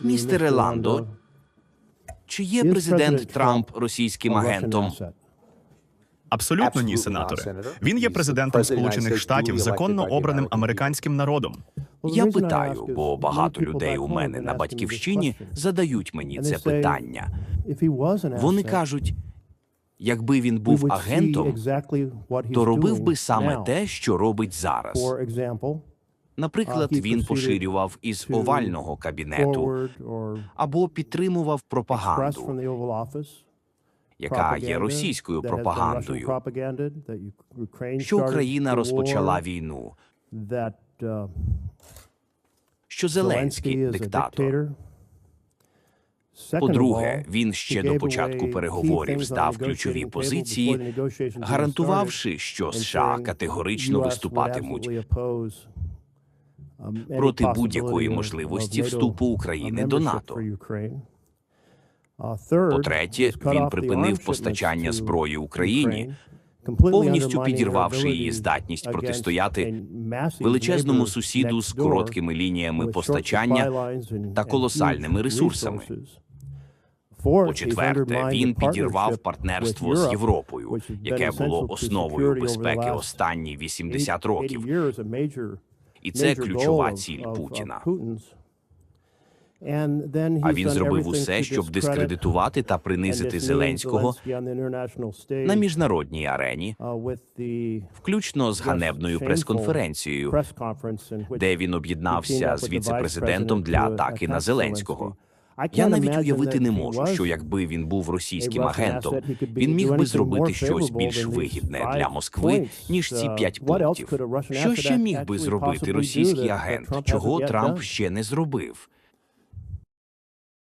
Містере Ландо, чи є президент Трамп російським агентом? Абсолютно ні, сенаторе. Він є президентом Сполучених Штатів, законно обраним американським народом. Я питаю, бо багато людей у мене на батьківщині задають мені це питання. Вони кажуть, якби він був агентом, то робив би саме те, що робить зараз. Наприклад, він поширював із овального кабінету або підтримував пропаганду, яка є російською пропагандою, що Україна розпочала війну, що Зеленський диктатор. По-друге, він ще до початку переговорів здав ключові позиції, гарантувавши, що США категорично виступатимуть проти будь-якої можливості вступу України до НАТО. По-третє, він припинив постачання зброї Україні, повністю підірвавши її здатність протистояти величезному сусіду з короткими лініями постачання та колосальними ресурсами. По-четверте, він підірвав партнерство з Європою, яке було основою безпеки останні 80 років. І це ключова ціль Путіна. А він зробив усе, щоб дискредитувати та принизити Зеленського на міжнародній арені, включно з ганебною прес-конференцією, де він об'єднався з віце-президентом для атаки на Зеленського. Я навіть уявити не можу, що якби він був російським агентом, він міг би зробити щось більш вигідне для Москви, ніж ці п'ять пунктів. Що ще міг би зробити російський агент, чого Трамп ще не зробив?